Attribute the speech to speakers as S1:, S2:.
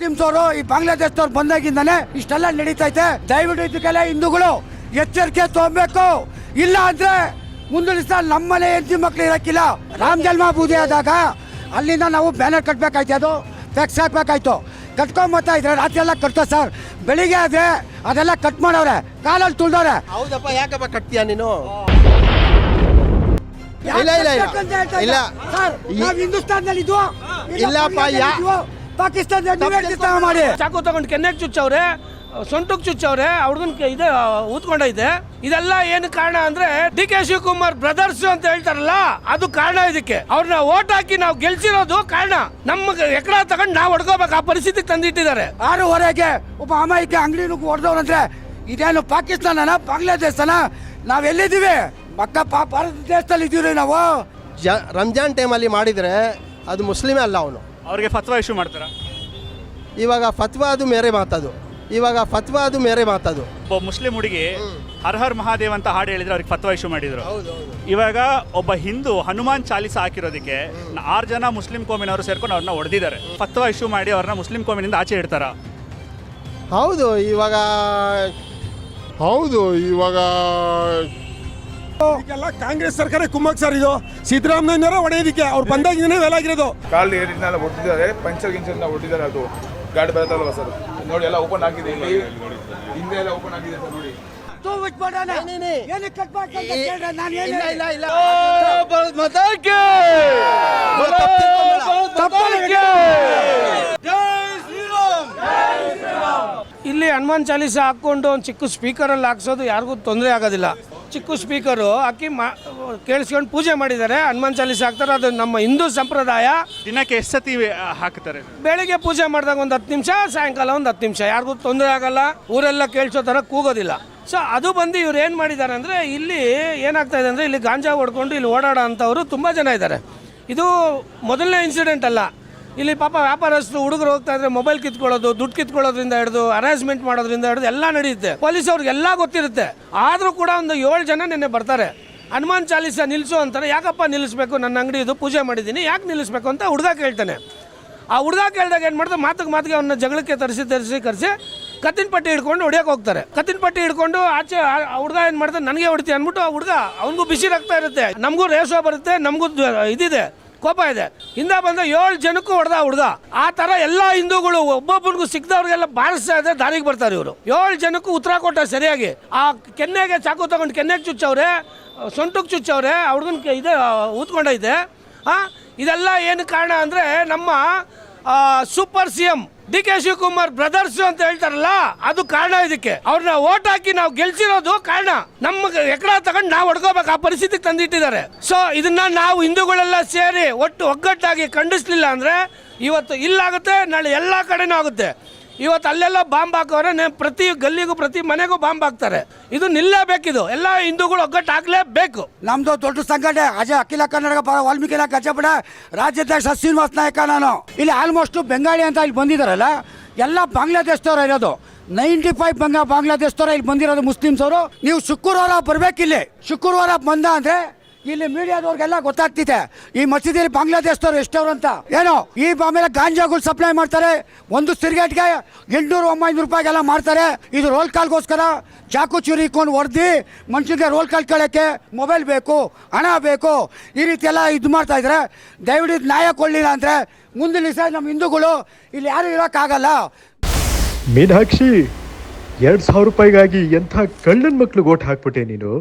S1: Muslims ಅವರು ಈ ಬಾಂಗ್ಲಾದೇಶದವ್ರು ಬಂದಾಗಿಂದಾನೆ ಇಷ್ಟೆಲ್ಲ ನಡೀತೈತೆ. ದಯವಿಟ್ಟು ಇದಕ್ಕೆಲ್ಲ ಹಿಂದೂಗಳು ಎಚ್ಚರಿಕೆ ತಗೋಬೇಕು ಇಲ್ಲ ಅಂದ್ರೆ ಮುಂದಿನ ದಿವಸ ನಮ್ಮನೆ ಹೆಂಡತಿ ಮಕ್ಳು ಇರಕ್ಕಿಲ್ಲ. ರಾಮ್ ಜನ್ಮ ಪೂಜೆ ಆದಾಗ ಅಲ್ಲಿಂದ ನಾವು ಬ್ಯಾನರ್ ಕಟ್ಬೇಕಾಯ್ತು ಅದು. ಫ್ಲೆಕ್ಸ್ ಹಾಕ್ಬೇಕಾಯ್ತು. ಕಟ್ಕೊಂಬತ್ತಾ ಇದ್ರೆ ರಾತ್ರಿ ಎಲ್ಲ ಕಟ್ತೋ ಸರ್. ಬೆಳಿಗ್ಗೆ ಆದ್ರೆ ಅದೆಲ್ಲ ಕಟ್ ಮಾಡವ್ರೆ ಕಾಲಲ್ಲಿ ತುಳ್ದವ್ರೆ.
S2: ಹೌದಪ್ಪ ಯಾಕಪ್ಪ ಕಟ್ತೀಯ ನೀನು? ಇಲ್ಲ, ಇಲ್ಲ, ಇಲ್ಲ.
S1: ಸರ್ ನಾವು ಹಿಂದೂಸ್ತಾನದಲ್ಲಿ ಇದ್ವು
S2: ಇಲ್ಲಪ್ಪ, ಯಾ-
S1: ನೀವೇ ಮಾಡಿ.
S3: ಚಾಕು ತಗೊಂಡು ಕೆನ್ನೆಗೆ ಚುಚ್ಚವ್ರೆ ಸೊಂಟಕ್ಕೆ ಚುಚ್ಚವ್ರೆ ಹುಡುಗನ್ ಇದೆ ಊತ್ಕೊಂಡೈತೆ ಇದೆಲ್ಲ ಏನು ಕಾರಣ ಅಂದ್ರೆ ಡಿ ಕೆ ಶಿವಕುಮಾರ್ ಬ್ರದರ್ಸ್ ಅಂತ ಹೇಳ್ತಾರಲ್ಲ ಅದು ಕಾರಣ ಇದಕ್ಕೆ. ಅವ್ರನ್ನ ಓಟ್ ಹಾಕಿ ನಾವು ಗೆಲ್ಸಿರೋದು ಕಾರಣ. ನಮ್ಮ ಎಕಡ ತಗೊಂಡು ನಾವು ಹೊಡ್ಕೋಬೇಕು ಆ ಪರಿಸ್ಥಿತಿಗೆ ತಂದಿಟ್ಟಿದ್ದಾರೆ.
S1: ಆರೂವರೆಗೆ ಒಬ್ಬ ಅಮಾಯಕ ಅಂಗಡಿ ಹೊಡೆದವ್ರಂದ್ರೆ ಇದೇನು ಪಾಕಿಸ್ತಾನನ ಬಾಂಗ್ಲಾದೇಶನ? ನಾವ್ ಎಲ್ಲಿದ್ದೀವಿ? ಪಕ್ಕ ಭಾರತ ದೇಶದಲ್ಲಿ ಇದೀವ್ರಿ ನಾವು.
S2: ಜ ರಂಜಾನ್ ಟೈಮಲ್ಲಿ ಮಾಡಿದರೆ ಅದು ಮುಸ್ಲಿಮೇ ಅಲ್ಲ ಅವನು.
S4: ಅವ್ರಿಗೆ ಫತ್ವಾ ಇಶ್ಯೂ ಮಾಡ್ತಾರ?
S2: ಇವಾಗ ಫತ್ವಾ ಅದು ಮೇರೆ ಮಾತದು. ಇವಾಗ ಫತ್ವಾ ಅದು ಮೇರೆ ಮಾತದು.
S4: ಒಬ್ಬ ಮುಸ್ಲಿಂ ಹುಡುಗಿ ಹರ್ ಹರ್ ಮಹಾದೇವ್ ಅಂತ ಹಾಡು ಹೇಳಿದ್ರೆ ಅವ್ರಿಗೆ ಫತ್ವಾ ಇಶ್ಯೂ ಮಾಡಿದ್ರು. ಇವಾಗ ಒಬ್ಬ ಹಿಂದೂ ಹನುಮಾನ್ ಚಾಲಿಸ ಹಾಕಿರೋದಕ್ಕೆ ಆರು ಜನ ಮುಸ್ಲಿಂ ಕೋಮಿನವರು ಸೇರ್ಕೊಂಡು ಅವ್ರನ್ನ ಹೊಡೆದಿದ್ದಾರೆ. ಫತ್ವಾ ಇಶ್ಯೂ ಮಾಡಿ ಅವ್ರನ್ನ ಮುಸ್ಲಿಂ ಕೋಮಿನಿಂದ ಆಚೆ ಇಡ್ತಾರ?
S2: ಹೌದು ಇವಾಗ
S5: ಹೌದು ಇವಾಗ
S6: ಇದಕ್ಕೆಲ್ಲ ಕಾಂಗ್ರೆಸ್ ಸರ್ಕಾರ ಕುಮ್ಮಕ್ ಸರ್ ಇದು. ಸಿದ್ದರಾಮಯ್ಯನವರ ಒಡೆಯೋದಕ್ಕೆ ಅವ್ರು ಬಂದಾಗಿನೇ ವೇಲಾಗಿರೋದು.
S7: ಕಾಲ್ ಏರಿದ್ನೆಲ್ಲ ಒಟ್ಟಿದ್ದಾರೆ ಪಂಚರ್ ಗಿಂಚರ್ನ ಒಟ್ಟಿದ್ದಾರೆ ಅದು. ಗಾಡಿ ಬರುತ್ತಲ್ವ ಸರ್? ನೋಡಿ ಎಲ್ಲ ಓಪನ್ ಆಗಿದೆ ಇಲ್ಲಿ. ಹಿಂದೆ ಎಲ್ಲ ಓಪನ್ ಆಗಿದೆ ಸರ್ ನೋಡಿ.
S2: ಇಲ್ಲ
S1: ಹೇಳಿ?
S2: ಇಲ್ಲ ಇಲ್ಲ.
S3: ಇಲ್ಲಿ ಹನುಮಾನ್ ಚಾಲೀಸ ಹಾಕೊಂಡು ಒಂದು ಚಿಕ್ಕ ಸ್ಪೀಕರಲ್ಲಿ ಹಾಕ್ಸೋದು ಯಾರಿಗೂ ತೊಂದರೆ ಆಗೋದಿಲ್ಲ. ಚಿಕ್ಕ ಸ್ಪೀಕರು ಹಾಕಿ ಮಾ ಕೇಳಿಸ್ಕೊಂಡು ಪೂಜೆ ಮಾಡಿದ್ದಾರೆ. ಹನುಮಾನ್ ಚಾಲಿಸ್ ಹಾಕ್ತಾರೆ. ಅದು ನಮ್ಮ ಹಿಂದೂ ಸಂಪ್ರದಾಯ.
S4: ದಿನಕ್ಕೆ ಎಷ್ಟು ಸತಿ ಹಾಕ್ತಾರೆ
S3: ಬೆಳಿಗ್ಗೆ ಪೂಜೆ ಮಾಡಿದಾಗ ಒಂದು ಹತ್ತು ನಿಮಿಷ ಸಾಯಂಕಾಲ ಒಂದು ಹತ್ತು ನಿಮಿಷ. ಯಾರಿಗೂ ತೊಂದರೆ ಆಗಲ್ಲ. ಊರೆಲ್ಲ ಕೇಳಿಸೋ ಥರ ಕೂಗೋದಿಲ್ಲ. ಸೊ ಅದು ಬಂದು ಇವ್ರು ಏನು ಮಾಡಿದ್ದಾರೆ ಅಂದರೆ ಇಲ್ಲಿ ಏನಾಗ್ತಾ ಇದೆ ಅಂದರೆ ಇಲ್ಲಿ ಗಾಂಜಾ ಹೊಡ್ಕೊಂಡು ಇಲ್ಲಿ ಓಡಾಡೋ ಅಂಥವ್ರು ತುಂಬ ಜನ ಇದ್ದಾರೆ. ಇದು ಮೊದಲನೇ ಇನ್ಸಿಡೆಂಟ್ ಅಲ್ಲ. ಇಲ್ಲಿ ಪಾಪ ವ್ಯಾಪಾರಸ್ಥರು ಹುಡುಗರು ಹೋಗ್ತಾ ಇದ್ರೆ ಮೊಬೈಲ್ ಕಿತ್ಕೊಳ್ಳೋದು, ದುಡ್ಡು ಕಿತ್ಕೊಳ್ಳೋದ್ರಿಂದ ಹಿಡಿದು ಅರೇಂಜ್ಮೆಂಟ್ ಮಾಡೋದ್ರಿಂದ ಹಿಡಿದು ಎಲ್ಲ ನಡೆಯುತ್ತೆ. ಪೊಲೀಸ್ ಅವ್ರಿಗೆಲ್ಲ ಗೊತ್ತಿರುತ್ತೆ. ಆದರೂ ಕೂಡ ಒಂದು ಏಳು ಜನ ನಿನ್ನೆ ಬರ್ತಾರೆ. ಹನುಮಾನ್ ಚಾಲೀಸ ನಿಲ್ಲಿಸು ಅಂತಾರೆ. ಯಾಕಪ್ಪ ನಿಲ್ಲಿಸ್ಬೇಕು? ನನ್ನ ಅಂಗಡಿ ಇದು ಪೂಜೆ ಮಾಡಿದ್ದೀನಿ. ಯಾಕೆ ನಿಲ್ಲಿಸ್ಬೇಕು ಅಂತ ಹುಡುಗ ಕೇಳ್ತಾನೆ. ಆ ಹುಡುಗ ಕೇಳಿದಾಗ ಏನು ಮಾಡ್ತಾರೆ ಮಾತಿಗೆ ಮಾತಿಗೆ ಅವನ್ನ ಜಗಳಕ್ಕೆ ತರಿಸಿ ತರಿಸಿ, ಕರೆಸಿ ಕತ್ತಿನ ಪಟ್ಟಿ ಹಿಡ್ಕೊಂಡು ಹೊಡಿಯೋಕೆ ಹೋಗ್ತಾರೆ. ಕತ್ತಿನ ಪಟ್ಟಿ ಹಿಡ್ಕೊಂಡು ಆಚೆ ಹುಡುಗ ಏನು ಮಾಡ್ತಾರೆ ನನಗೆ ಹೊಡಿತಿ ಅಂದ್ಬಿಟ್ಟು ಆ ಹುಡುಗ ಅವನಿಗೂ ಬಿಸಿ ರಕ್ತ ಇರುತ್ತೆ. ನಮಗೂ ರೇಸೋ ಬರುತ್ತೆ. ನಮಗೂ ಇದಿದೆ. ಕೋಪ ಇದೆ. ಹಿಂದೆ ಬಂದ ಏಳು ಜನಕ್ಕೂ ಹೊಡೆದ ಹುಡ್ದ ಆ ತರ ಎಲ್ಲ ಹಿಂದೂಗಳು ಒಬ್ಬೊಬ್ಬನಿಗೂ ಸಿಕ್ಕದವ್ರಿಗೆಲ್ಲ ಬಾರಿಸ್ತಾ ಇದ್ರೆ ದಾರಿಗೆ ಬರ್ತಾರೆ ಇವರು. ಏಳು ಜನಕ್ಕೂ ಉತ್ತರ ಕೊಟ್ಟ ಸರಿಯಾಗಿ. ಆ ಕೆನ್ನೆಗೆ ಚಾಕು ತಗೊಂಡು ಕೆನ್ನೆಗೆ ಚುಚ್ಚವ್ರೆ, ಸೊಂಟಕ್ಕೆ ಚುಚ್ಚವ್ರೆ ಹುಡುಗನ ಇದೆ ಊದ್ಕೊಂಡೈತೆ. ಆ, ಇದೆಲ್ಲ ಏನು ಕಾರಣ ಅಂದರೆ ನಮ್ಮ super C M D K Shivakumar brothers ಅಂತ ಹೇಳ್ತಾರಲ್ಲ, ಅದು ಕಾರಣ ಇದಕ್ಕೆ. ಅವ್ರನ್ನ ಓಟ್ ಹಾಕಿ ನಾವು ಗೆಲ್ಸಿರೋದು ಕಾರಣ. ನಮ್ಮ ಎಕಡ ತಗೊಂಡು ನಾವು ಹೊಡ್ಕೋಬೇಕು, ಆ ಪರಿಸ್ಥಿತಿ ತಂದಿಟ್ಟಿದ್ದಾರೆ. ಸೊ ಇದನ್ನ ನಾವು ಹಿಂದೂಗಳೆಲ್ಲ ಸೇರಿ ಒಟ್ಟು ಒಗ್ಗಟ್ಟಾಗಿ ಖಂಡಿಸ್ಲಿಲ್ಲ ಅಂದ್ರೆ ಇವತ್ತು ಇಲ್ಲಾಗುತ್ತೆ, ನಾಳೆ ಎಲ್ಲ ಕಡೆನೂ ಆಗುತ್ತೆ. ಇವತ್ತು ಅಲ್ಲೆಲ್ಲ ಬಾಂಬ್ ಹಾಕೋರೆ ನೆ- ಪ್ರತಿ ಗಲ್ಲಿಗೂ, ಪ್ರತಿ ಮನೆಗೂ ಬಾಂಬ್ ಹಾಕ್ತಾರೆ. ಇದು ನಿಲ್ಲಬೇಕಿದು. ಎಲ್ಲ ಹಿಂದೂಗಳು ಒಗ್ಗಟ್ಟು ಹಾಕ್ಲೇಬೇಕು.
S1: ನಮ್ದು ದೊಡ್ಡ ಸಂಘಟನೆ ಅಜಯ್ ಅಖಿಲ ಕನ್ನಡ ವಾಲ್ಮೀಕಿ ಗಜಪಡ ರಾಜ್ಯಾಧ್ಯಕ್ಷ ಶ್ರೀನಿವಾಸ್ ನಾಯಕ ನಾನು. ಇಲ್ಲಿ ಆಲ್ಮೋಸ್ಟ್ ಬೆಂಗಾಳಿ ಅಂತ ಇಲ್ಲಿ ಬಂದಿದ್ದಾರಲ್ಲ ಎಲ್ಲ ಬಾಂಗ್ಲಾದೇಶದವ್ರು ಇರೋದು. ನೈಂಟಿ ಫೈವ್ ಬಂಗ ಬಾಂಗ್ಲಾದೇಶದವ್ರು ಇಲ್ಲಿ ಬಂದಿರೋದು ಮುಸ್ಲಿಮ್ಸ್ ಅವರು ನೀವು ಶುಕ್ರವಾರ ಬರ್ಬೇಕಿಲ್ಲಿ. ಶುಕ್ರವಾರ ಬಂದ ಅಂದ್ರೆ ಇಲ್ಲಿ ಮೀಡಿಯಾದವ್ರಿಗೆಲ್ಲ ಗೊತ್ತಾಗ್ತಿದೆ. ಈ ಮಸೀದಿಯಲ್ಲಿ ಬಾಂಗ್ಲಾದೇಶದವ್ರು ಎಷ್ಟವ್ರು ಅಂತ. ಏನೋ, ಈ ಆಮೇಲೆ ಗಾಂಜಾಗಳು ಸಪ್ಲೈ ಮಾಡ್ತಾರೆ. ಒಂದು ಸಿಗರೇಟ್ಗೆ ಎಂಟುನೂರು ಒಂಬೈನೂರು ರೂಪಾಯಿಗೆಲ್ಲ ಮಾಡ್ತಾರೆ ಇದು ರೋಲ್ ಕಾಲ್ಗೋಸ್ಕರ ಚಾಕು ಚೂರಿ ಇಕ್ಕೊಂಡು ಹೊಡೆದು ಮನುಷ್ಯನಿಗೆ ರೋಲ್ ಕಾಲ್ ಕೇಳೋಕ್ಕೆ ಮೊಬೈಲ್ ಬೇಕು, ಹಣ ಬೇಕು. ಈ ರೀತಿ ಎಲ್ಲ ಇದು ಮಾಡ್ತಾ ಇದ್ರೆ ದಯವಿಟ್ಟು ನ್ಯಾಯ ಕೊಡಲಿಲ್ಲ ಅಂದರೆ ಮುಂದಿನ ದಿವಸ ನಮ್ಮ ಹಿಂದೂಗಳು ಇಲ್ಲಿ ಯಾರು ಇರೋಕ್ಕಾಗಲ್ಲ.
S8: ಮೀನಾಕ್ಷಿ, ಎರಡು ಸಾವಿರ ರೂಪಾಯಿಗಾಗಿ ಎಂಥ ಕಳ್ಳನ್ ಮಕ್ಳು ಓಟ್ ಹಾಕ್ಬಿಟ್ಟೆ ನೀನು?